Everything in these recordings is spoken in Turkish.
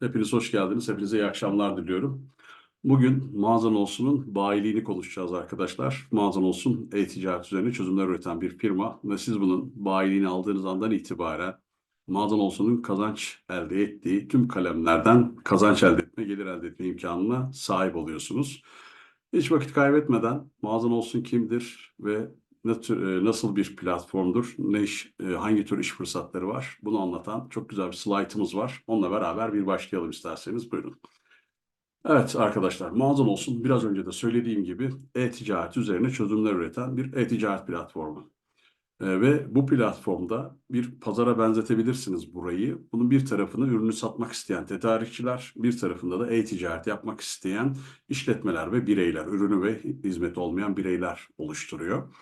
Hepiniz hoş geldiniz. Hepinize iyi akşamlar diliyorum. Bugün Mağazan Olsun'un bayiliğini konuşacağız arkadaşlar. Mağazan Olsun e-ticaret üzerine çözümler üreten bir firma ve siz bunun bayiliğini aldığınız andan itibaren Mağazan Olsun'un kazanç elde ettiği tüm kalemlerden kazanç elde etme, gelir elde etme imkanına sahip oluyorsunuz. Hiç vakit kaybetmeden Mağazan Olsun kimdir ve e, nasıl bir platformdur, ne iş, e, hangi tür iş fırsatları var bunu anlatan çok güzel bir slaytımız var. Onunla beraber bir başlayalım isterseniz buyurun. Evet arkadaşlar mağazan olsun biraz önce de söylediğim gibi e-ticaret üzerine çözümler üreten bir e-ticaret platformu. Ee, ve bu platformda bir pazara benzetebilirsiniz burayı. Bunun bir tarafını ürünü satmak isteyen tedarikçiler, bir tarafında da e-ticaret yapmak isteyen işletmeler ve bireyler, ürünü ve hizmeti olmayan bireyler oluşturuyor.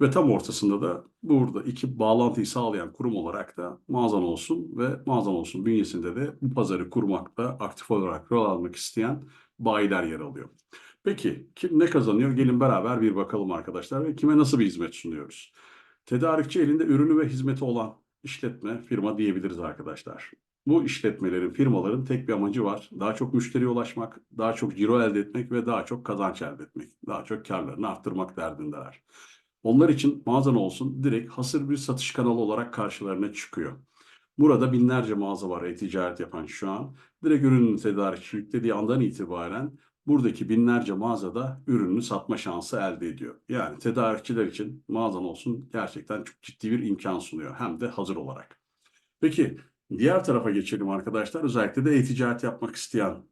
Ve tam ortasında da burada iki bağlantıyı sağlayan kurum olarak da mağazan olsun ve mağazan olsun bünyesinde de bu pazarı kurmakta aktif olarak rol almak isteyen bayiler yer alıyor. Peki kim ne kazanıyor? Gelin beraber bir bakalım arkadaşlar ve kime nasıl bir hizmet sunuyoruz? Tedarikçi elinde ürünü ve hizmeti olan işletme, firma diyebiliriz arkadaşlar. Bu işletmelerin, firmaların tek bir amacı var. Daha çok müşteriye ulaşmak, daha çok ciro elde etmek ve daha çok kazanç elde etmek. Daha çok karlarını arttırmak derdindeler. Onlar için mağazan olsun direkt hasır bir satış kanalı olarak karşılarına çıkıyor. Burada binlerce mağaza var e-ticaret yapan şu an. Direkt ürünün tedarikçi yüklediği andan itibaren buradaki binlerce mağazada ürününü satma şansı elde ediyor. Yani tedarikçiler için mağazan olsun gerçekten çok ciddi bir imkan sunuyor. Hem de hazır olarak. Peki diğer tarafa geçelim arkadaşlar. Özellikle de e-ticaret yapmak isteyen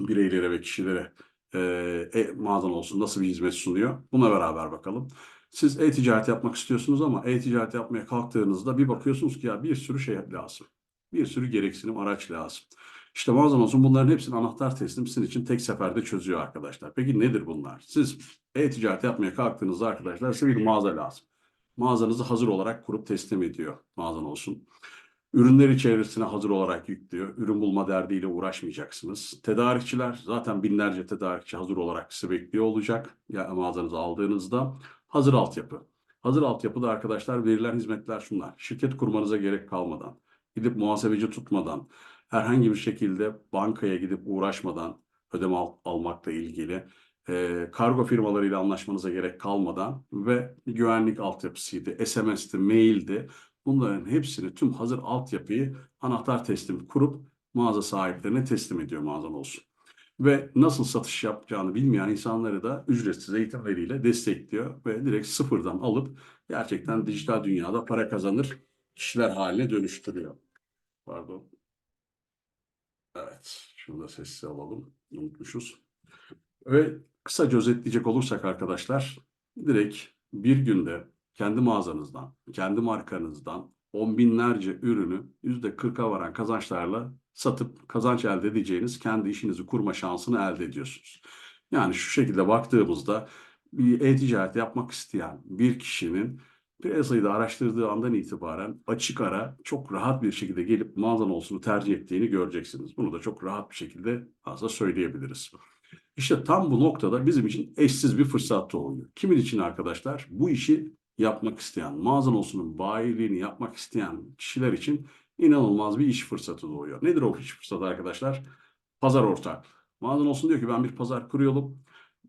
bireylere ve kişilere e, mağazan olsun nasıl bir hizmet sunuyor? Buna beraber bakalım. Siz e-ticaret yapmak istiyorsunuz ama e-ticaret yapmaya kalktığınızda bir bakıyorsunuz ki ya bir sürü şey lazım. Bir sürü gereksinim araç lazım. İşte mağazan olsun bunların hepsini anahtar teslim sizin için tek seferde çözüyor arkadaşlar. Peki nedir bunlar? Siz e-ticaret yapmaya kalktığınızda arkadaşlar size bir mağaza lazım. Mağazanızı hazır olarak kurup teslim ediyor mağazan olsun. Ürünleri içerisine hazır olarak yüklüyor. Ürün bulma derdiyle uğraşmayacaksınız. Tedarikçiler zaten binlerce tedarikçi hazır olarak sizi bekliyor olacak. Ya mağazanızı aldığınızda hazır altyapı. Hazır altyapıda arkadaşlar verilen hizmetler şunlar. Şirket kurmanıza gerek kalmadan, gidip muhasebeci tutmadan, herhangi bir şekilde bankaya gidip uğraşmadan ödeme al- almakla ilgili e, kargo firmalarıyla anlaşmanıza gerek kalmadan ve güvenlik altyapısıydı, SMS'ti, maildi. Bunların hepsini tüm hazır altyapıyı anahtar teslim kurup mağaza sahiplerine teslim ediyor mağazan olsun. Ve nasıl satış yapacağını bilmeyen insanları da ücretsiz eğitimleriyle destekliyor ve direkt sıfırdan alıp gerçekten dijital dünyada para kazanır kişiler haline dönüştürüyor. Pardon. Evet, şunu da sessize alalım. Unutmuşuz. Ve kısaca özetleyecek olursak arkadaşlar, direkt bir günde kendi mağazanızdan, kendi markanızdan on binlerce ürünü yüzde kırka varan kazançlarla satıp kazanç elde edeceğiniz kendi işinizi kurma şansını elde ediyorsunuz. Yani şu şekilde baktığımızda bir e-ticaret yapmak isteyen bir kişinin piyasayı da araştırdığı andan itibaren açık ara çok rahat bir şekilde gelip mağazan olsunu tercih ettiğini göreceksiniz. Bunu da çok rahat bir şekilde aslında söyleyebiliriz. İşte tam bu noktada bizim için eşsiz bir fırsat doğuyor. Kimin için arkadaşlar? Bu işi yapmak isteyen, mağazan olsunun bayiliğini yapmak isteyen kişiler için inanılmaz bir iş fırsatı doğuyor. Nedir o iş fırsatı arkadaşlar? Pazar ortak. Mağazan olsun diyor ki ben bir pazar kuruyorum.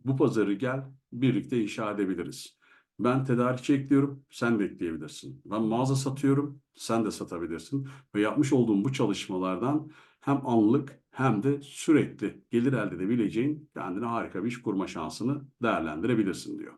Bu pazarı gel birlikte inşa edebiliriz. Ben tedarikçi ekliyorum, sen de ekleyebilirsin. Ben mağaza satıyorum, sen de satabilirsin. Ve yapmış olduğum bu çalışmalardan hem anlık hem de sürekli gelir elde edebileceğin kendine harika bir iş kurma şansını değerlendirebilirsin diyor.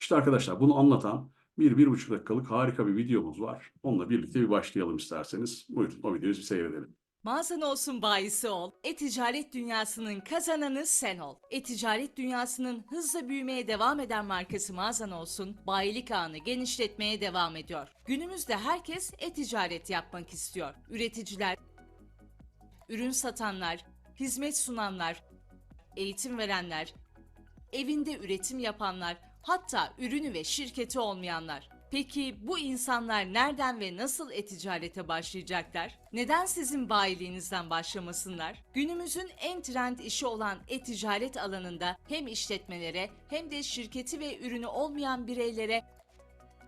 İşte arkadaşlar bunu anlatan bir, bir buçuk dakikalık harika bir videomuz var. Onunla birlikte bir başlayalım isterseniz. Buyurun o videoyu bir seyredelim. Mağazan olsun bayisi ol. E-ticaret dünyasının kazananı sen ol. E-ticaret dünyasının hızla büyümeye devam eden markası Mağazan olsun, bayilik ağını genişletmeye devam ediyor. Günümüzde herkes e-ticaret yapmak istiyor. Üreticiler, ürün satanlar, hizmet sunanlar, eğitim verenler, evinde üretim yapanlar, hatta ürünü ve şirketi olmayanlar. Peki bu insanlar nereden ve nasıl e-ticarete başlayacaklar? Neden sizin bayiliğinizden başlamasınlar? Günümüzün en trend işi olan e-ticaret alanında hem işletmelere hem de şirketi ve ürünü olmayan bireylere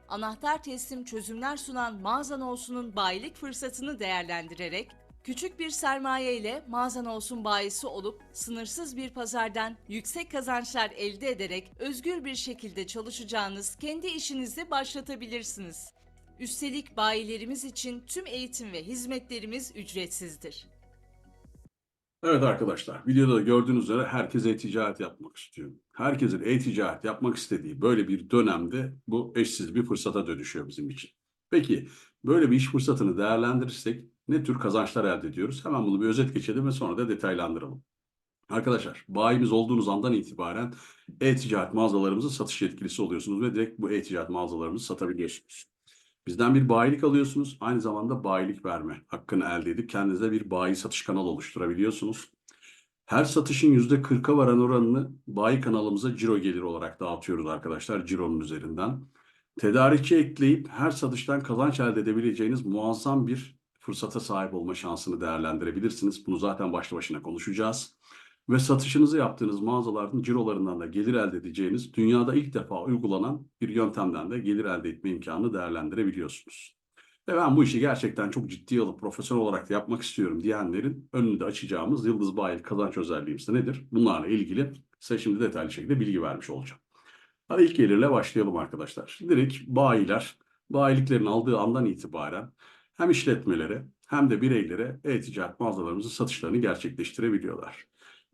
anahtar teslim çözümler sunan mağazan olsunun bayilik fırsatını değerlendirerek Küçük bir sermaye ile mağazan olsun bayisi olup sınırsız bir pazardan yüksek kazançlar elde ederek özgür bir şekilde çalışacağınız kendi işinizi başlatabilirsiniz. Üstelik bayilerimiz için tüm eğitim ve hizmetlerimiz ücretsizdir. Evet arkadaşlar, videoda da gördüğünüz üzere herkes e-ticaret yapmak istiyor. Herkesin e-ticaret yapmak istediği böyle bir dönemde bu eşsiz bir fırsata dönüşüyor bizim için. Peki böyle bir iş fırsatını değerlendirirsek ne tür kazançlar elde ediyoruz? Hemen bunu bir özet geçelim ve sonra da detaylandıralım. Arkadaşlar, bayimiz olduğunuz andan itibaren e-ticaret mağazalarımızın satış yetkilisi oluyorsunuz ve direkt bu e-ticaret mağazalarımızı satabiliyorsunuz. Bizden bir bayilik alıyorsunuz. Aynı zamanda bayilik verme hakkını elde edip kendinize bir bayi satış kanalı oluşturabiliyorsunuz. Her satışın %40'a varan oranını bayi kanalımıza ciro geliri olarak dağıtıyoruz arkadaşlar cironun üzerinden. Tedarikçi ekleyip her satıştan kazanç elde edebileceğiniz muazzam bir fırsata sahip olma şansını değerlendirebilirsiniz. Bunu zaten başlı başına konuşacağız. Ve satışınızı yaptığınız mağazaların cirolarından da gelir elde edeceğiniz dünyada ilk defa uygulanan bir yöntemden de gelir elde etme imkanını değerlendirebiliyorsunuz. Ve ben bu işi gerçekten çok ciddiye alıp profesyonel olarak da yapmak istiyorum diyenlerin önünde açacağımız Yıldız Bayil kazanç özelliğimiz de nedir? Bunlarla ilgili size şimdi detaylı şekilde bilgi vermiş olacağım. Hadi ilk gelirle başlayalım arkadaşlar. Direkt bayiler, bayiliklerin aldığı andan itibaren hem işletmelere hem de bireylere e-ticaret mağazalarımızın satışlarını gerçekleştirebiliyorlar.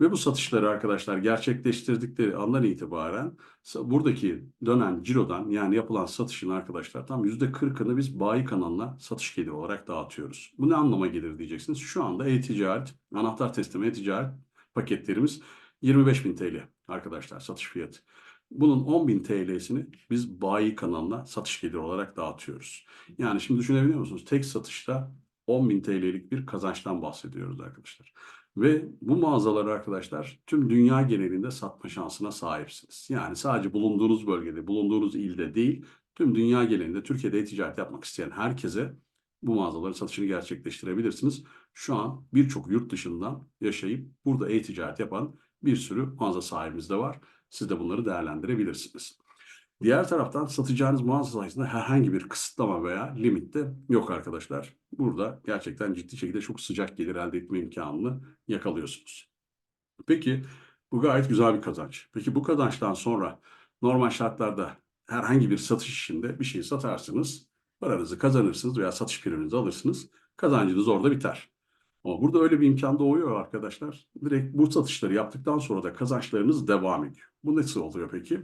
Ve bu satışları arkadaşlar gerçekleştirdikleri andan itibaren buradaki dönen cirodan yani yapılan satışın arkadaşlar tam yüzde kırkını biz bayi kanalına satış geliri olarak dağıtıyoruz. Bu ne anlama gelir diyeceksiniz. Şu anda e-ticaret, anahtar teslim e-ticaret paketlerimiz 25.000 TL arkadaşlar satış fiyatı. Bunun 10.000 TL'sini biz bayi kanalına satış geliri olarak dağıtıyoruz. Yani şimdi düşünebiliyor musunuz? Tek satışta 10.000 TL'lik bir kazançtan bahsediyoruz arkadaşlar. Ve bu mağazaları arkadaşlar tüm dünya genelinde satma şansına sahipsiniz. Yani sadece bulunduğunuz bölgede, bulunduğunuz ilde değil, tüm dünya genelinde Türkiye'de e-ticaret yapmak isteyen herkese bu mağazaların satışını gerçekleştirebilirsiniz. Şu an birçok yurt dışından yaşayıp burada e-ticaret yapan bir sürü mağaza sahibimiz de var. Siz de bunları değerlendirebilirsiniz. Diğer taraftan satacağınız mağaza sayısında herhangi bir kısıtlama veya limit de yok arkadaşlar. Burada gerçekten ciddi şekilde çok sıcak gelir elde etme imkanını yakalıyorsunuz. Peki bu gayet güzel bir kazanç. Peki bu kazançtan sonra normal şartlarda herhangi bir satış işinde bir şey satarsınız, paranızı kazanırsınız veya satış priminizi alırsınız, kazancınız orada biter. Ama burada öyle bir imkan doğuyor arkadaşlar. Direkt bu satışları yaptıktan sonra da kazançlarınız devam ediyor. Bu nasıl oluyor peki?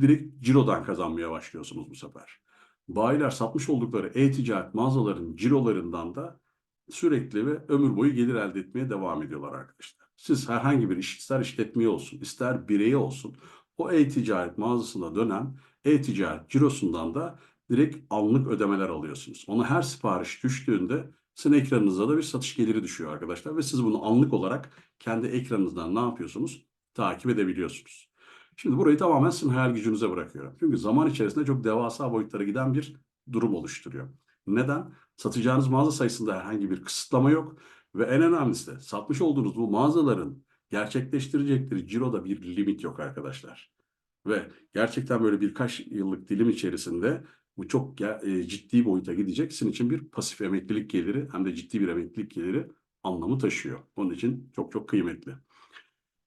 Direkt cirodan kazanmaya başlıyorsunuz bu sefer. Bayiler satmış oldukları e-ticaret mağazaların cirolarından da sürekli ve ömür boyu gelir elde etmeye devam ediyorlar arkadaşlar. Siz herhangi bir iş ister işletmeye olsun, ister bireyi olsun o e-ticaret mağazasına dönen e-ticaret cirosundan da direkt anlık ödemeler alıyorsunuz. Ona her sipariş düştüğünde sizin ekranınıza da bir satış geliri düşüyor arkadaşlar ve siz bunu anlık olarak kendi ekranınızdan ne yapıyorsunuz? Takip edebiliyorsunuz. Şimdi burayı tamamen sizin hayal gücünüze bırakıyorum. Çünkü zaman içerisinde çok devasa boyutlara giden bir durum oluşturuyor. Neden? Satacağınız mağaza sayısında herhangi bir kısıtlama yok ve en önemlisi de satmış olduğunuz bu mağazaların gerçekleştirecekleri ciroda bir limit yok arkadaşlar. Ve gerçekten böyle birkaç yıllık dilim içerisinde bu çok e, ciddi boyuta gidecek. Sizin için bir pasif emeklilik geliri hem de ciddi bir emeklilik geliri anlamı taşıyor. Onun için çok çok kıymetli.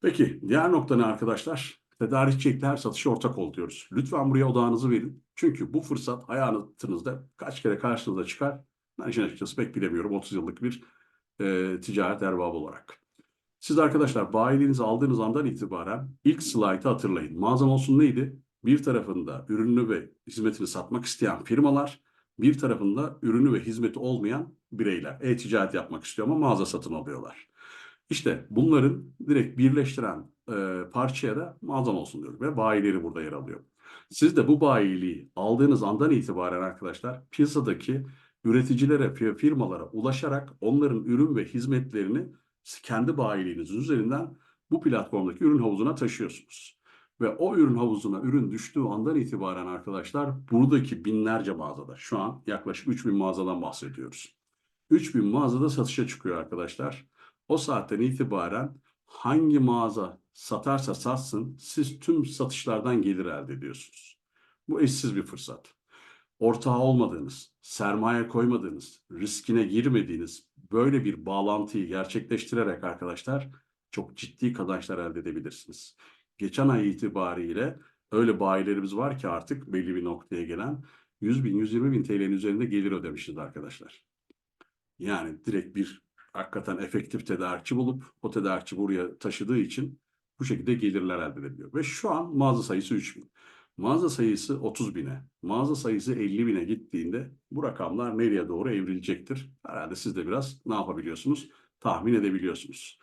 Peki diğer nokta ne arkadaşlar? Tedarikçi ekli her satışa ortak ol diyoruz. Lütfen buraya odağınızı verin. Çünkü bu fırsat hayatınızda kaç kere karşınıza çıkar. Ben işin açıkçası pek bilemiyorum 30 yıllık bir e, ticaret erbabı olarak. Siz arkadaşlar bayiliğinizi aldığınız andan itibaren ilk slaytı hatırlayın. Mağazan olsun neydi? Bir tarafında ürünü ve hizmetini satmak isteyen firmalar, bir tarafında ürünü ve hizmeti olmayan bireyler. E-ticaret yapmak istiyor ama mağaza satın alıyorlar. İşte bunların direkt birleştiren e, parçaya da mağazan olsun diyoruz ve bayileri burada yer alıyor. Siz de bu bayiliği aldığınız andan itibaren arkadaşlar piyasadaki üreticilere, fi- firmalara ulaşarak onların ürün ve hizmetlerini kendi bayiliğiniz üzerinden bu platformdaki ürün havuzuna taşıyorsunuz. Ve o ürün havuzuna ürün düştüğü andan itibaren arkadaşlar buradaki binlerce mağazada şu an yaklaşık 3000 mağazadan bahsediyoruz. 3000 mağazada satışa çıkıyor arkadaşlar. O saatten itibaren hangi mağaza satarsa satsın siz tüm satışlardan gelir elde ediyorsunuz. Bu eşsiz bir fırsat. ortağı olmadığınız, sermaye koymadığınız, riskine girmediğiniz böyle bir bağlantıyı gerçekleştirerek arkadaşlar çok ciddi kazançlar elde edebilirsiniz. Geçen ay itibariyle öyle bayilerimiz var ki artık belli bir noktaya gelen 100 bin, 120 bin TL'nin üzerinde gelir ödemişiz arkadaşlar. Yani direkt bir hakikaten efektif tedarikçi bulup o tedarikçi buraya taşıdığı için bu şekilde gelirler elde edebiliyor. Ve şu an mağaza sayısı 3000. Mağaza sayısı 30 bine, mağaza sayısı 50 bine gittiğinde bu rakamlar nereye doğru evrilecektir? Herhalde siz de biraz ne yapabiliyorsunuz? Tahmin edebiliyorsunuz.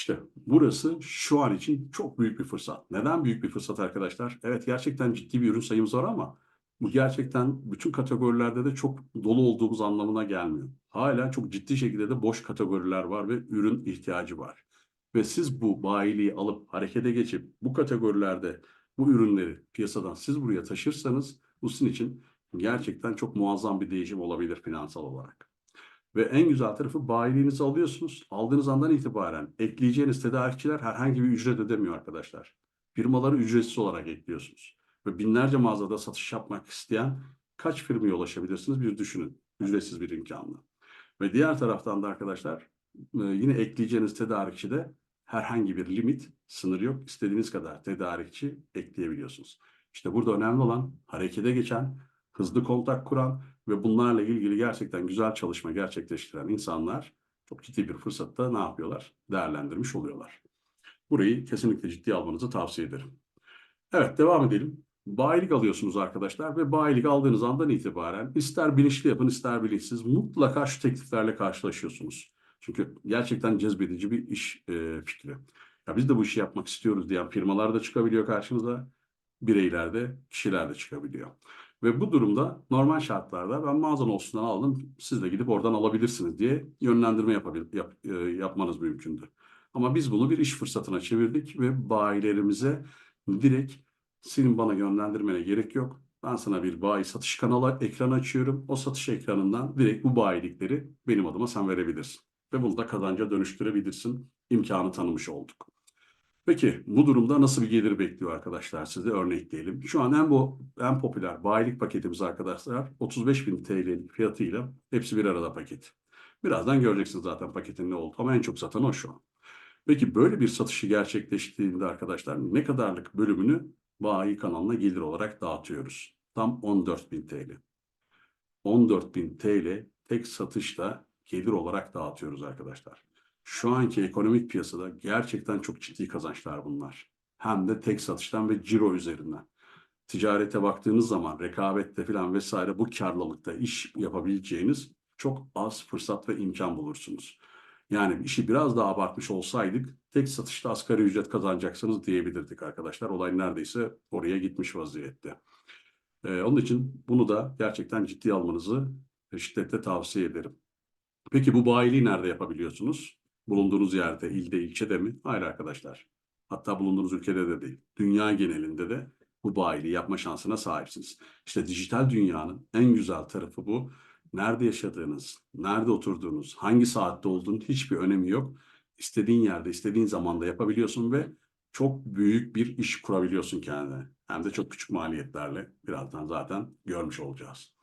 İşte burası şu an için çok büyük bir fırsat. Neden büyük bir fırsat arkadaşlar? Evet gerçekten ciddi bir ürün sayımız var ama bu gerçekten bütün kategorilerde de çok dolu olduğumuz anlamına gelmiyor. Hala çok ciddi şekilde de boş kategoriler var ve ürün ihtiyacı var. Ve siz bu bayiliği alıp harekete geçip bu kategorilerde bu ürünleri piyasadan siz buraya taşırsanız bu sizin için gerçekten çok muazzam bir değişim olabilir finansal olarak. Ve en güzel tarafı bayiliğinizi alıyorsunuz. Aldığınız andan itibaren ekleyeceğiniz tedarikçiler herhangi bir ücret ödemiyor arkadaşlar. Firmaları ücretsiz olarak ekliyorsunuz. Ve binlerce mağazada satış yapmak isteyen kaç firmaya ulaşabilirsiniz bir düşünün. Ücretsiz bir imkanla. Ve diğer taraftan da arkadaşlar e, yine ekleyeceğiniz tedarikçide herhangi bir limit, sınır yok. İstediğiniz kadar tedarikçi ekleyebiliyorsunuz. İşte burada önemli olan harekete geçen, hızlı kontak kuran ve bunlarla ilgili gerçekten güzel çalışma gerçekleştiren insanlar çok ciddi bir fırsatta ne yapıyorlar? Değerlendirmiş oluyorlar. Burayı kesinlikle ciddiye almanızı tavsiye ederim. Evet devam edelim. Bayilik alıyorsunuz arkadaşlar ve bayilik aldığınız andan itibaren ister bilinçli yapın ister bilinçsiz mutlaka şu tekliflerle karşılaşıyorsunuz. Çünkü gerçekten cezbedici bir iş e, fikri. Ya biz de bu işi yapmak istiyoruz diyen firmalar da çıkabiliyor karşınıza. Bireyler de, kişiler de çıkabiliyor. Ve bu durumda normal şartlarda ben mağazan olsundan aldım, siz de gidip oradan alabilirsiniz diye yönlendirme yapabil, yap, e, yapmanız mümkündü. Ama biz bunu bir iş fırsatına çevirdik ve bayilerimize direkt senin bana yönlendirmene gerek yok. Ben sana bir bayi satış kanalı ekran açıyorum. O satış ekranından direkt bu bayilikleri benim adıma sen verebilirsin. Ve bunu da kazanca dönüştürebilirsin. İmkanı tanımış olduk. Peki bu durumda nasıl bir gelir bekliyor arkadaşlar size örnekleyelim. Şu an en bu en popüler bayilik paketimiz arkadaşlar 35.000 TL fiyatıyla hepsi bir arada paket. Birazdan göreceksiniz zaten paketin ne olduğunu ama en çok satan o şu an. Peki böyle bir satışı gerçekleştiğinde arkadaşlar ne kadarlık bölümünü bayi kanalına gelir olarak dağıtıyoruz? Tam 14.000 TL. 14.000 TL tek satışta gelir olarak dağıtıyoruz arkadaşlar. Şu anki ekonomik piyasada gerçekten çok ciddi kazançlar bunlar. Hem de tek satıştan ve ciro üzerinden. Ticarete baktığınız zaman rekabette falan vesaire bu karlılıkta iş yapabileceğiniz çok az fırsat ve imkan bulursunuz. Yani işi biraz daha abartmış olsaydık tek satışta asgari ücret kazanacaksınız diyebilirdik arkadaşlar. Olay neredeyse oraya gitmiş vaziyette. Ee, onun için bunu da gerçekten ciddi almanızı şiddetle tavsiye ederim. Peki bu bayiliği nerede yapabiliyorsunuz? Bulunduğunuz yerde, ilde, ilçede mi? Hayır arkadaşlar. Hatta bulunduğunuz ülkede de değil. Dünya genelinde de bu bayiliği yapma şansına sahipsiniz. İşte dijital dünyanın en güzel tarafı bu. Nerede yaşadığınız, nerede oturduğunuz, hangi saatte olduğunun hiçbir önemi yok. İstediğin yerde, istediğin zamanda yapabiliyorsun ve çok büyük bir iş kurabiliyorsun kendine. Hem de çok küçük maliyetlerle. Birazdan zaten görmüş olacağız.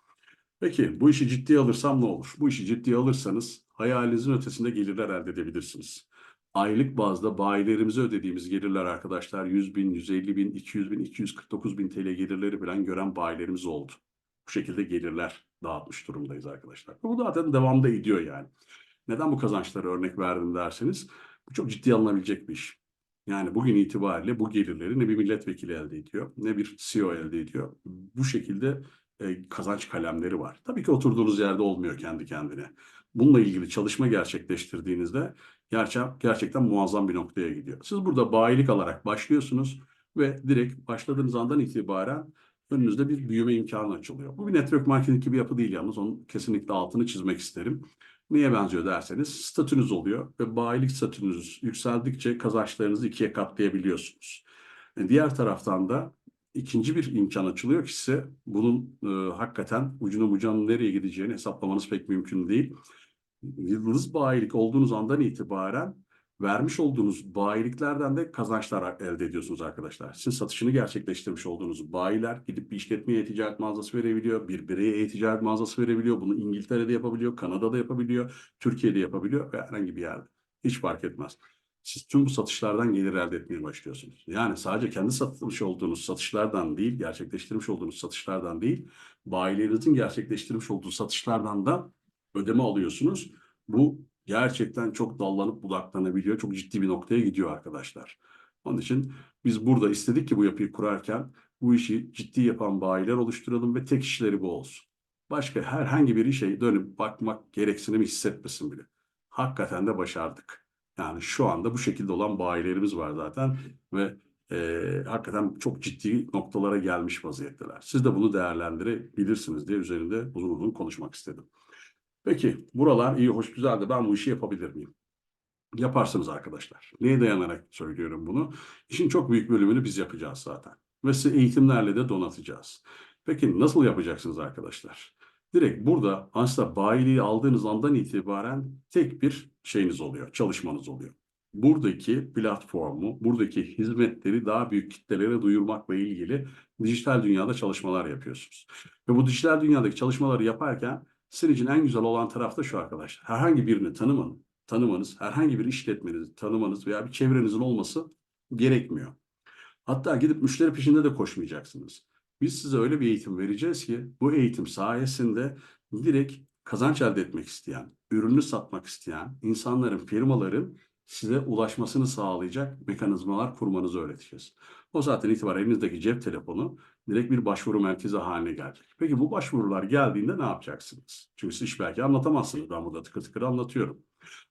Peki bu işi ciddiye alırsam ne olur? Bu işi ciddiye alırsanız hayalinizin ötesinde gelirler elde edebilirsiniz. Aylık bazda bayilerimize ödediğimiz gelirler arkadaşlar 100 bin, 150 bin, 200 bin, 249 bin TL gelirleri bilen gören bayilerimiz oldu. Bu şekilde gelirler dağıtmış durumdayız arkadaşlar. Bu zaten devamda ediyor yani. Neden bu kazançlara örnek verdim derseniz bu çok ciddi alınabilecek bir iş. Yani bugün itibariyle bu gelirleri ne bir milletvekili elde ediyor ne bir CEO elde ediyor. Bu şekilde e, kazanç kalemleri var. Tabii ki oturduğunuz yerde olmuyor kendi kendine. Bununla ilgili çalışma gerçekleştirdiğinizde gerçek, gerçekten muazzam bir noktaya gidiyor. Siz burada bayilik alarak başlıyorsunuz ve direkt başladığınız andan itibaren önünüzde bir büyüme imkanı açılıyor. Bu bir network marketing gibi yapı değil yalnız. Onun kesinlikle altını çizmek isterim. Neye benziyor derseniz statünüz oluyor ve bayilik statünüz yükseldikçe kazançlarınızı ikiye katlayabiliyorsunuz. E, Diğer taraftan da ikinci bir imkan açılıyor ki size bunun e, hakikaten ucunu bucağının nereye gideceğini hesaplamanız pek mümkün değil. Yıldız bayilik olduğunuz andan itibaren vermiş olduğunuz bayiliklerden de kazançlar elde ediyorsunuz arkadaşlar. Sizin satışını gerçekleştirmiş olduğunuz bayiler gidip bir işletmeye e-ticaret mağazası verebiliyor, bir bireye e-ticaret mağazası verebiliyor. Bunu İngiltere'de yapabiliyor, Kanada'da yapabiliyor, Türkiye'de yapabiliyor ve herhangi bir yerde. Hiç fark etmez. Siz tüm bu satışlardan gelir elde etmeye başlıyorsunuz. Yani sadece kendi satmış olduğunuz satışlardan değil, gerçekleştirmiş olduğunuz satışlardan değil, bayilerinizin gerçekleştirmiş olduğu satışlardan da ödeme alıyorsunuz. Bu gerçekten çok dallanıp budaklanabiliyor. Çok ciddi bir noktaya gidiyor arkadaşlar. Onun için biz burada istedik ki bu yapıyı kurarken bu işi ciddi yapan bayiler oluşturalım ve tek işleri bu olsun. Başka herhangi bir işe dönüp bakmak gereksinimi hissetmesin bile. Hakikaten de başardık. Yani şu anda bu şekilde olan bayilerimiz var zaten ve e, hakikaten çok ciddi noktalara gelmiş vaziyetteler. Siz de bunu değerlendirebilirsiniz diye üzerinde uzun uzun konuşmak istedim. Peki buralar iyi hoş güzel de ben bu işi yapabilir miyim? Yaparsınız arkadaşlar. Neye dayanarak söylüyorum bunu? İşin çok büyük bölümünü biz yapacağız zaten. Ve size eğitimlerle de donatacağız. Peki nasıl yapacaksınız arkadaşlar? Direkt burada aslında bayiliği aldığınız andan itibaren tek bir şeyiniz oluyor, çalışmanız oluyor. Buradaki platformu, buradaki hizmetleri daha büyük kitlelere duyurmakla ilgili dijital dünyada çalışmalar yapıyorsunuz. Ve bu dijital dünyadaki çalışmaları yaparken sizin için en güzel olan taraf da şu arkadaşlar. Herhangi birini tanımanız, tanımanız, herhangi bir işletmenizi tanımanız veya bir çevrenizin olması gerekmiyor. Hatta gidip müşteri peşinde de koşmayacaksınız. Biz size öyle bir eğitim vereceğiz ki bu eğitim sayesinde direkt kazanç elde etmek isteyen, ürünü satmak isteyen insanların, firmaların size ulaşmasını sağlayacak mekanizmalar kurmanızı öğreteceğiz. O zaten itibaren elinizdeki cep telefonu direkt bir başvuru merkezi haline gelecek. Peki bu başvurular geldiğinde ne yapacaksınız? Çünkü siz iş belki anlatamazsınız. Ben burada tıkır tıkır anlatıyorum.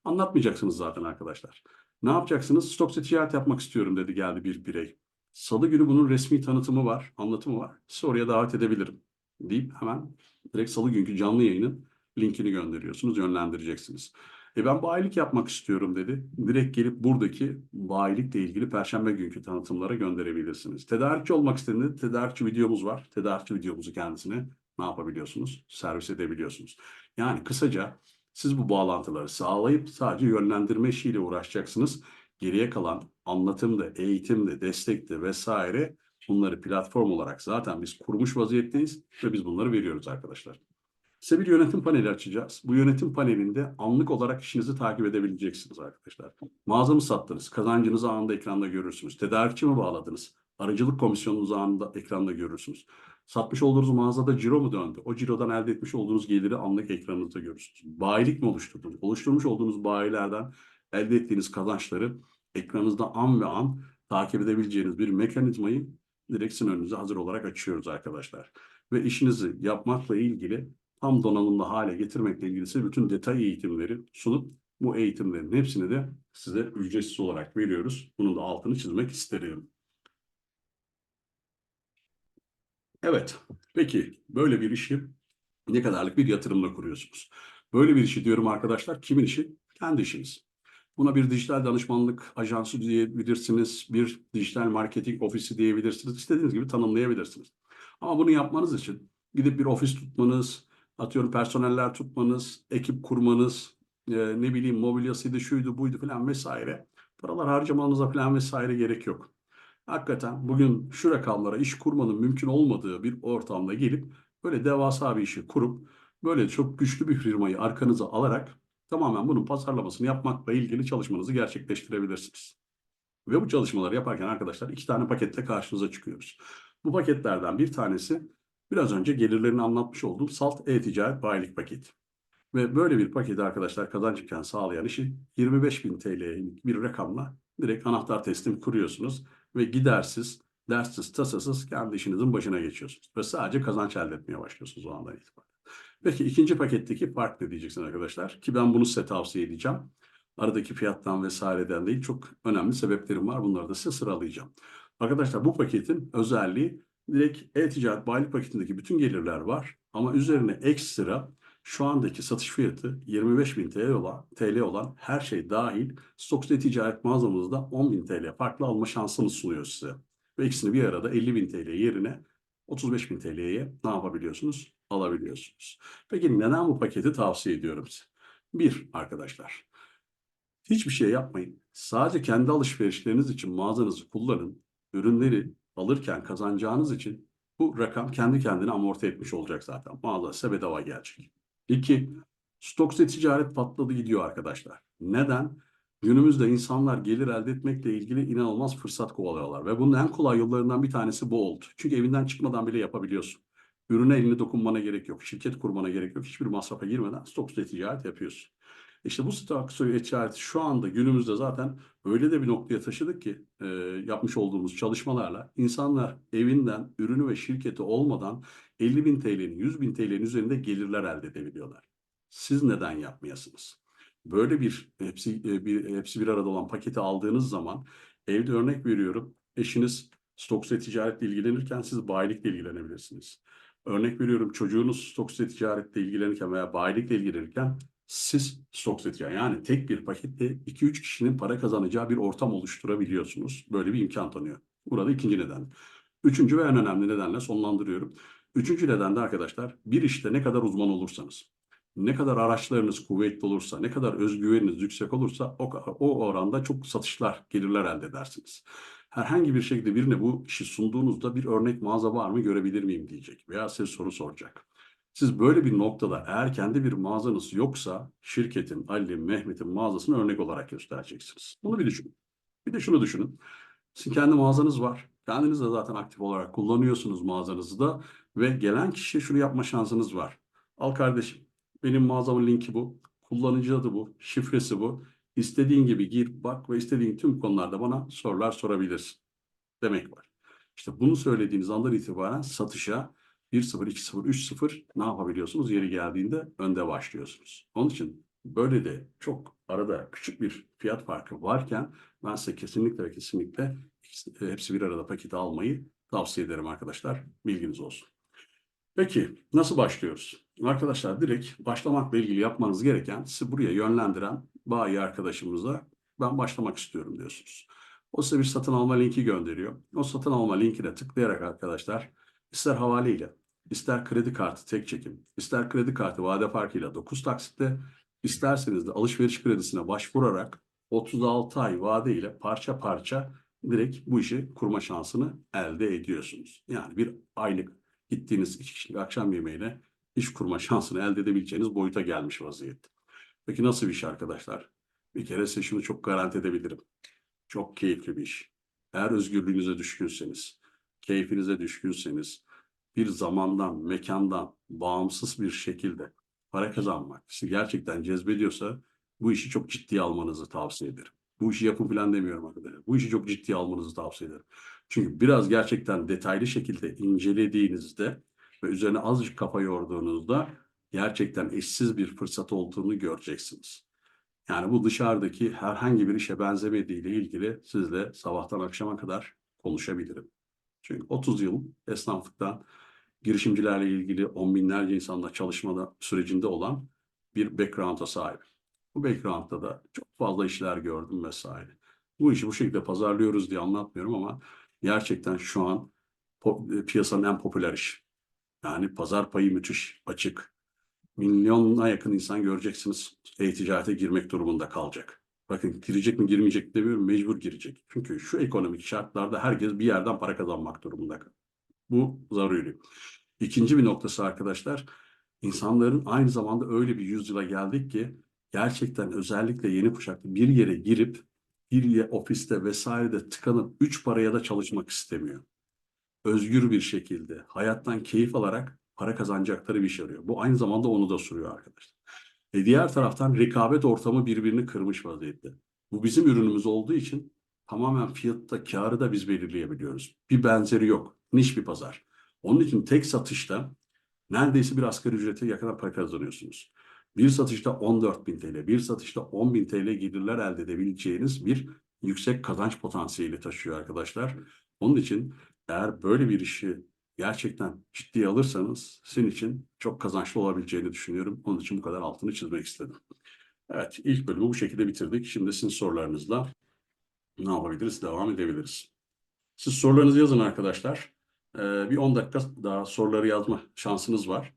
Anlatmayacaksınız zaten arkadaşlar. Ne yapacaksınız? Stoksa ticaret yapmak istiyorum dedi geldi bir birey. Salı günü bunun resmi tanıtımı var, anlatımı var. Sizi oraya davet edebilirim deyip hemen direkt salı günkü canlı yayının linkini gönderiyorsunuz, yönlendireceksiniz. E ben bayilik yapmak istiyorum dedi. Direkt gelip buradaki bayilikle ilgili perşembe günkü tanıtımlara gönderebilirsiniz. Tedarikçi olmak istediğinde tedarikçi videomuz var. Tedarikçi videomuzu kendisine ne yapabiliyorsunuz? Servis edebiliyorsunuz. Yani kısaca siz bu bağlantıları sağlayıp sadece yönlendirme işiyle uğraşacaksınız. Geriye kalan anlatımda, eğitimde, destekte vesaire bunları platform olarak zaten biz kurmuş vaziyetteyiz ve biz bunları veriyoruz arkadaşlar. Size bir yönetim paneli açacağız. Bu yönetim panelinde anlık olarak işinizi takip edebileceksiniz arkadaşlar. Mağaza mı sattınız? Kazancınızı anında ekranda görürsünüz. Tedarikçi mi bağladınız? Aracılık komisyonunuzu anında ekranda görürsünüz. Satmış olduğunuz mağazada ciro mu döndü? O cirodan elde etmiş olduğunuz geliri anlık ekranınızda görürsünüz. Bayilik mi oluşturdunuz? Oluşturmuş olduğunuz bayilerden elde ettiğiniz kazançları ekranınızda an ve an takip edebileceğiniz bir mekanizmayı direkt sizin önünüze hazır olarak açıyoruz arkadaşlar. Ve işinizi yapmakla ilgili tam donanımlı hale getirmekle ilgili bütün detay eğitimleri sunup bu eğitimlerin hepsini de size ücretsiz olarak veriyoruz. Bunun da altını çizmek isterim. Evet, peki böyle bir işi ne kadarlık bir yatırımla kuruyorsunuz? Böyle bir işi diyorum arkadaşlar, kimin işi? Kendi işiniz. Buna bir dijital danışmanlık ajansı diyebilirsiniz, bir dijital marketing ofisi diyebilirsiniz, istediğiniz gibi tanımlayabilirsiniz. Ama bunu yapmanız için gidip bir ofis tutmanız, atıyorum personeller tutmanız, ekip kurmanız, e, ne bileyim mobilyasıydı, şuydu, buydu falan vesaire. Paralar harcamanıza falan vesaire gerek yok. Hakikaten bugün şu rakamlara iş kurmanın mümkün olmadığı bir ortamda gelip böyle devasa bir işi kurup böyle çok güçlü bir firmayı arkanıza alarak tamamen bunun pazarlamasını yapmakla ilgili çalışmanızı gerçekleştirebilirsiniz. Ve bu çalışmaları yaparken arkadaşlar iki tane paketle karşınıza çıkıyoruz. Bu paketlerden bir tanesi biraz önce gelirlerini anlatmış olduğum Salt E-Ticaret Bayilik paketi. Ve böyle bir paketi arkadaşlar kazanç imkanı sağlayan işi 25.000 TL'lik bir rakamla direkt anahtar teslim kuruyorsunuz ve gidersiz, derssiz, tasasız kendi işinizin başına geçiyorsunuz. Ve sadece kazanç elde etmeye başlıyorsunuz o andan itibaren. Peki ikinci paketteki fark ne diyeceksin arkadaşlar? Ki ben bunu size tavsiye edeceğim. Aradaki fiyattan vesaireden değil çok önemli sebeplerim var. Bunları da size sıralayacağım. Arkadaşlar bu paketin özelliği direkt e-ticaret bayilik paketindeki bütün gelirler var. Ama üzerine ekstra şu andaki satış fiyatı 25.000 TL olan, TL olan her şey dahil Stoksa ticaret mağazamızda 10.000 TL farklı alma şansını sunuyor size. Ve ikisini bir arada 50.000 TL yerine 35.000 TL'ye ne yapabiliyorsunuz? Alabiliyorsunuz. Peki neden bu paketi tavsiye ediyorum size? Bir arkadaşlar, Hiçbir şey yapmayın. Sadece kendi alışverişleriniz için mağazanızı kullanın. Ürünleri alırken kazanacağınız için bu rakam kendi kendine amorti etmiş olacak zaten. Mağaza size bedava gelecek. İki, stokse ticaret patladı gidiyor arkadaşlar. Neden? Günümüzde insanlar gelir elde etmekle ilgili inanılmaz fırsat kovalıyorlar. Ve bunun en kolay yollarından bir tanesi bu oldu. Çünkü evinden çıkmadan bile yapabiliyorsun. Ürüne elini dokunmana gerek yok. Şirket kurmana gerek yok. Hiçbir masrafa girmeden stokse ticaret yapıyorsun. İşte bu stok ticareti şu anda günümüzde zaten öyle de bir noktaya taşıdık ki e, yapmış olduğumuz çalışmalarla insanlar evinden ürünü ve şirketi olmadan 50 bin TL'nin 100 bin TL'nin üzerinde gelirler elde edebiliyorlar. Siz neden yapmayasınız? Böyle bir hepsi e, bir hepsi bir arada olan paketi aldığınız zaman evde örnek veriyorum eşiniz stokse ticaretle ilgilenirken siz bayilikle ilgilenebilirsiniz. Örnek veriyorum çocuğunuz stokse ticaretle ilgilenirken veya bayilikle ilgilenirken siz stokse ticaret yani tek bir pakette 2-3 kişinin para kazanacağı bir ortam oluşturabiliyorsunuz. Böyle bir imkan tanıyor. Burada ikinci neden. Üçüncü ve en önemli nedenle sonlandırıyorum. Üçüncü neden de arkadaşlar bir işte ne kadar uzman olursanız, ne kadar araçlarınız kuvvetli olursa, ne kadar özgüveniniz yüksek olursa o, o oranda çok satışlar, gelirler elde edersiniz. Herhangi bir şekilde birine bu işi sunduğunuzda bir örnek mağaza var mı görebilir miyim diyecek veya size soru soracak. Siz böyle bir noktada eğer kendi bir mağazanız yoksa şirketin, Ali, Mehmet'in mağazasını örnek olarak göstereceksiniz. Bunu bir düşünün. Bir de şunu düşünün. Sizin kendi mağazanız var. Kendiniz de zaten aktif olarak kullanıyorsunuz mağazanızı da ve gelen kişiye şunu yapma şansınız var. Al kardeşim benim mağazamın linki bu. Kullanıcı adı bu. Şifresi bu. İstediğin gibi gir, bak ve istediğin tüm konularda bana sorular sorabilirsin. Demek var. İşte bunu söylediğiniz andan itibaren satışa 1-0, 2-0, 3-0 ne yapabiliyorsunuz? Yeri geldiğinde önde başlıyorsunuz. Onun için böyle de çok arada küçük bir fiyat farkı varken ben size kesinlikle ve kesinlikle ikisi- hepsi bir arada paketi almayı tavsiye ederim arkadaşlar. Bilginiz olsun. Peki nasıl başlıyoruz? Arkadaşlar direkt başlamakla ilgili yapmanız gereken sizi buraya yönlendiren bayi arkadaşımıza ben başlamak istiyorum diyorsunuz. O size bir satın alma linki gönderiyor. O satın alma linkine tıklayarak arkadaşlar ister havaleyle, ister kredi kartı tek çekim, ister kredi kartı vade farkıyla 9 taksitte, isterseniz de alışveriş kredisine başvurarak 36 ay vade ile parça parça direkt bu işi kurma şansını elde ediyorsunuz. Yani bir aylık gittiğiniz iki kişilik akşam yemeğine iş kurma şansını elde edebileceğiniz boyuta gelmiş vaziyette. Peki nasıl bir iş arkadaşlar? Bir kere size şunu çok garanti edebilirim. Çok keyifli bir iş. Eğer özgürlüğünüze düşkünseniz, keyfinize düşkünseniz, bir zamandan, mekandan bağımsız bir şekilde para kazanmak sizi gerçekten cezbediyorsa bu işi çok ciddiye almanızı tavsiye ederim. Bu işi yapın falan demiyorum arkadaşlar. Bu işi çok ciddiye almanızı tavsiye ederim. Çünkü biraz gerçekten detaylı şekilde incelediğinizde ve üzerine azıcık kafa yorduğunuzda gerçekten eşsiz bir fırsat olduğunu göreceksiniz. Yani bu dışarıdaki herhangi bir işe benzemediğiyle ilgili sizle sabahtan akşama kadar konuşabilirim. Çünkü 30 yıl esnaflıktan girişimcilerle ilgili on binlerce insanla çalışmada sürecinde olan bir background'a sahip. Bu background'da da çok fazla işler gördüm vesaire. Bu işi bu şekilde pazarlıyoruz diye anlatmıyorum ama gerçekten şu an po- piyasanın en popüler işi. Yani pazar payı müthiş, açık. Milyona yakın insan göreceksiniz e-ticarete girmek durumunda kalacak. Bakın girecek mi girmeyecek mi demiyorum mecbur girecek. Çünkü şu ekonomik şartlarda herkes bir yerden para kazanmak durumunda. Bu zaruri. İkinci bir noktası arkadaşlar insanların aynı zamanda öyle bir yüzyıla geldik ki gerçekten özellikle yeni kuşakta bir yere girip bir ofiste vesairede tıkanıp üç paraya da çalışmak istemiyor. Özgür bir şekilde hayattan keyif alarak para kazanacakları bir iş arıyor. Bu aynı zamanda onu da sürüyor arkadaşlar. E diğer taraftan rekabet ortamı birbirini kırmış vaziyette. Bu bizim ürünümüz olduğu için tamamen fiyatta karı da biz belirleyebiliyoruz. Bir benzeri yok. Niş bir pazar. Onun için tek satışta neredeyse bir asgari ücrete yakın para kazanıyorsunuz. Bir satışta 14.000 TL, bir satışta 10.000 TL gelirler elde edebileceğiniz bir yüksek kazanç potansiyeli taşıyor arkadaşlar. Onun için eğer böyle bir işi gerçekten ciddiye alırsanız sizin için çok kazançlı olabileceğini düşünüyorum. Onun için bu kadar altını çizmek istedim. Evet, ilk bölümü bu şekilde bitirdik. Şimdi sizin sorularınızla ne yapabiliriz? Devam edebiliriz. Siz sorularınızı yazın arkadaşlar. Ee, bir 10 dakika daha soruları yazma şansınız var.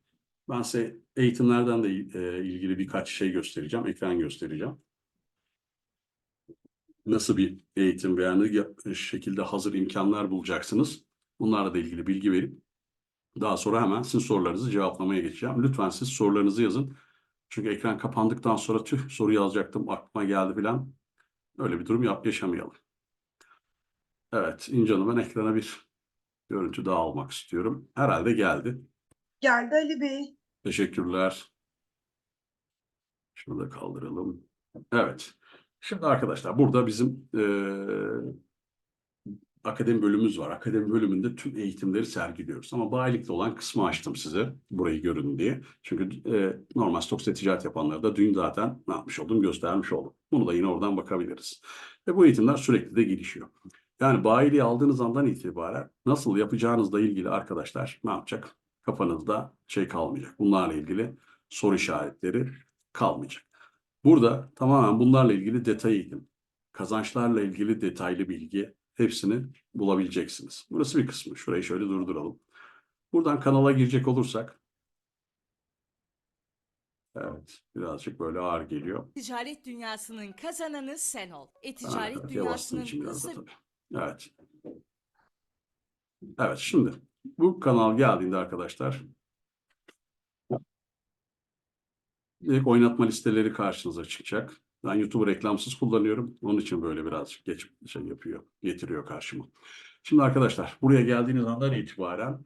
Ben size eğitimlerden de e, ilgili birkaç şey göstereceğim. Ekran göstereceğim. nasıl bir eğitim veya ne şekilde hazır imkanlar bulacaksınız. Bunlarla da ilgili bilgi verip daha sonra hemen sizin sorularınızı cevaplamaya geçeceğim. Lütfen siz sorularınızı yazın. Çünkü ekran kapandıktan sonra tüh soru yazacaktım aklıma geldi filan. Öyle bir durum yap yaşamayalım. Evet İnce Hanım ben ekrana bir görüntü daha almak istiyorum. Herhalde geldi. Geldi Ali Bey. Teşekkürler. Şunu da kaldıralım. Evet. Şimdi arkadaşlar burada bizim eee akademi bölümümüz var. Akademi bölümünde tüm eğitimleri sergiliyoruz. Ama bayilikte olan kısmı açtım size. Burayı görün diye. Çünkü eee, normal stoksa ticaret yapanlara da dün zaten ne yapmış oldum göstermiş oldum. Bunu da yine oradan bakabiliriz. Ve bu eğitimler sürekli de gelişiyor. Yani bayiliği aldığınız andan itibaren nasıl yapacağınızla ilgili arkadaşlar ne yapacak? Kafanızda şey kalmayacak. Bunlarla ilgili soru işaretleri kalmayacak. Burada tamamen bunlarla ilgili detay eğitim, kazançlarla ilgili detaylı bilgi hepsini bulabileceksiniz. Burası bir kısmı. Şurayı şöyle durduralım. Buradan kanala girecek olursak Evet, birazcık böyle ağır geliyor. Ticaret dünyasının kazananı sen ol. E-ticaret bastığım dünyasının tabii. Evet. Evet, şimdi bu kanal geldiğinde arkadaşlar ilk oynatma listeleri karşınıza çıkacak. Ben YouTube'u reklamsız kullanıyorum. Onun için böyle birazcık geç şey yapıyor, getiriyor karşıma. Şimdi arkadaşlar buraya geldiğiniz andan itibaren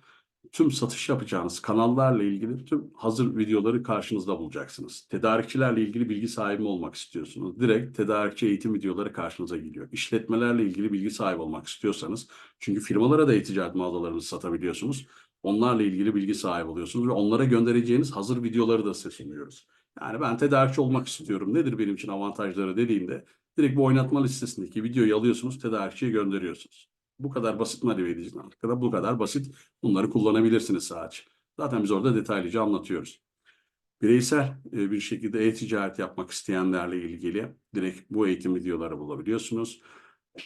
tüm satış yapacağınız kanallarla ilgili tüm hazır videoları karşınızda bulacaksınız. Tedarikçilerle ilgili bilgi sahibi olmak istiyorsunuz. Direkt tedarikçi eğitim videoları karşınıza geliyor. İşletmelerle ilgili bilgi sahibi olmak istiyorsanız, çünkü firmalara da e-ticaret mağazalarınızı satabiliyorsunuz. Onlarla ilgili bilgi sahibi oluyorsunuz ve onlara göndereceğiniz hazır videoları da size sunuyoruz. Yani ben tedarikçi olmak istiyorum. Nedir benim için avantajları dediğinde direkt bu oynatma listesindeki videoyu alıyorsunuz, tedarikçiye gönderiyorsunuz. Bu kadar basit motive edici. Arkada bu kadar basit. Bunları kullanabilirsiniz sadece. Zaten biz orada detaylıca anlatıyoruz. Bireysel e, bir şekilde e-ticaret yapmak isteyenlerle ilgili direkt bu eğitim videoları bulabiliyorsunuz.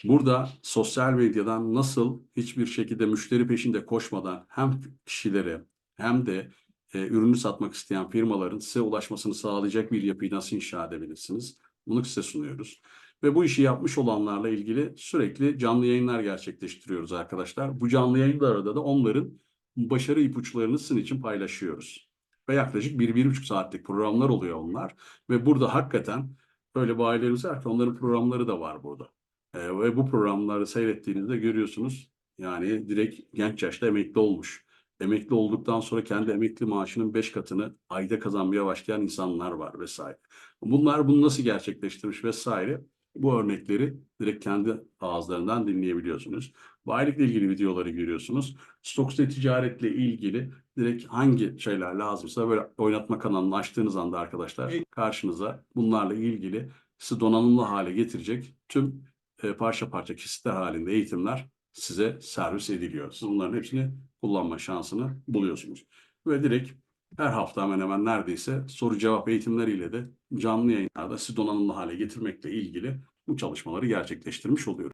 Burada sosyal medyadan nasıl hiçbir şekilde müşteri peşinde koşmadan hem kişilere hem de e, ürünü satmak isteyen firmaların size ulaşmasını sağlayacak bir yapıyı nasıl inşa edebilirsiniz? Bunu size sunuyoruz. Ve bu işi yapmış olanlarla ilgili sürekli canlı yayınlar gerçekleştiriyoruz arkadaşlar. Bu canlı yayınlarda da onların başarı ipuçlarını sizin için paylaşıyoruz. Ve yaklaşık bir, bir buçuk saatlik programlar oluyor onlar. Ve burada hakikaten öyle bayilerimiz var ki onların programları da var burada. Ee, ve bu programları seyrettiğinizde görüyorsunuz yani direkt genç yaşta emekli olmuş. Emekli olduktan sonra kendi emekli maaşının beş katını ayda kazanmaya başlayan insanlar var vesaire. Bunlar bunu nasıl gerçekleştirmiş vesaire bu örnekleri direkt kendi ağızlarından dinleyebiliyorsunuz. Bayilikle ilgili videoları görüyorsunuz. Stoksta ticaretle ilgili direkt hangi şeyler lazımsa böyle oynatma kanalını açtığınız anda arkadaşlar karşınıza bunlarla ilgili sizi donanımlı hale getirecek tüm e, parça parça kesitler halinde eğitimler size servis ediliyor. Siz bunların hepsini kullanma şansını buluyorsunuz. Ve direkt her hafta hemen hemen neredeyse soru cevap eğitimleriyle de canlı yayınlarda sizi donanımlı hale getirmekle ilgili bu çalışmaları gerçekleştirmiş oluyoruz.